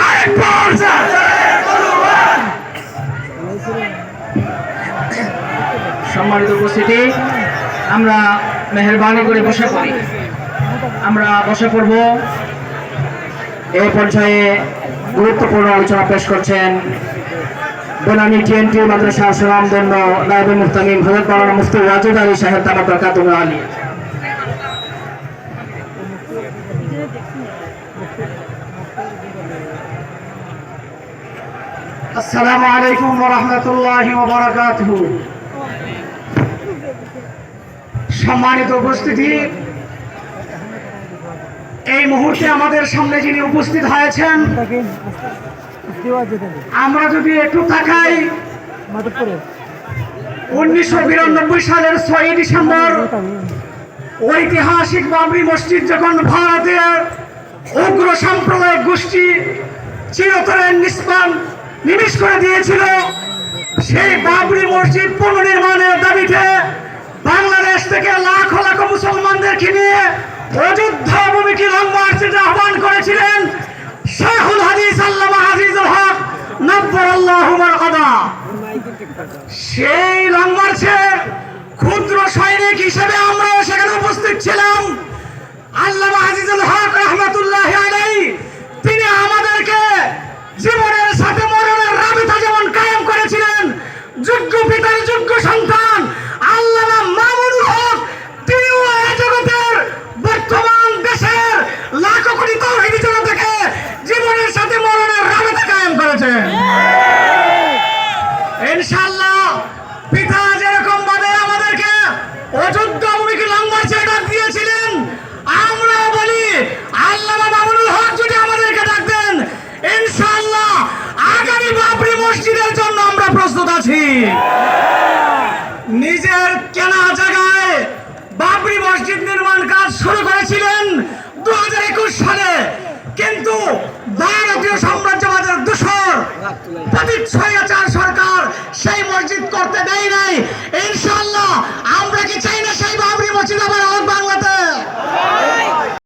কায়েকবার সম্মানিত উপস্থিতি, আমরা মেহরবানি করে বসে পড়ি। আমরা বসে পড়ব। এই পর্যায়ে গুরুত্বপূর্ণ আলোচনা পেশ করছেন বেনানি টিএনটি মাদ্রাসা সুনামধন্য নায়বে মুফতামিম, হজরত মুফতি ওয়াজুদ আলী সাহেব তালা বরকাতুল আলী। আলাইকুম রহমতুল্লাহ বারাকাতুহু। সম্মানিত উপস্থিতি, এই মুহূর্তে আমাদের সামনে যিনি উপস্থিত হয়েছেন আমরা যদি একটু তাকাই, উনিশশো বিরানব্বই সালের ছয়ই ডিসেম্বর, ঐতিহাসিক বাবরি মসজিদ যখন ভারতের উগ্র সাম্প্রদায়িক গোষ্ঠী চিরতরের নিষ্পান নিমিষ করে দিয়েছিল, সেই বাবরি মসজিদ পুনর্নির্মাণের দাবিতে বাংলাদেশ থেকে লাখ লাখ মুসলমানদেরকে নিয়ে অযোধ্যা ভূমিকে লং মার্চের আহ্বান করেছিলেন সেই লং মার্চে ক্ষুদ্র সৈনিক হিসেবে আমরা সেখানে উপস্থিত ছিলাম। আল্লাহ প্রতিচ্ছয়াচার সরকার সেই মসজিদ করতে দেয় নাই। ইনশাল্লাহ আমরা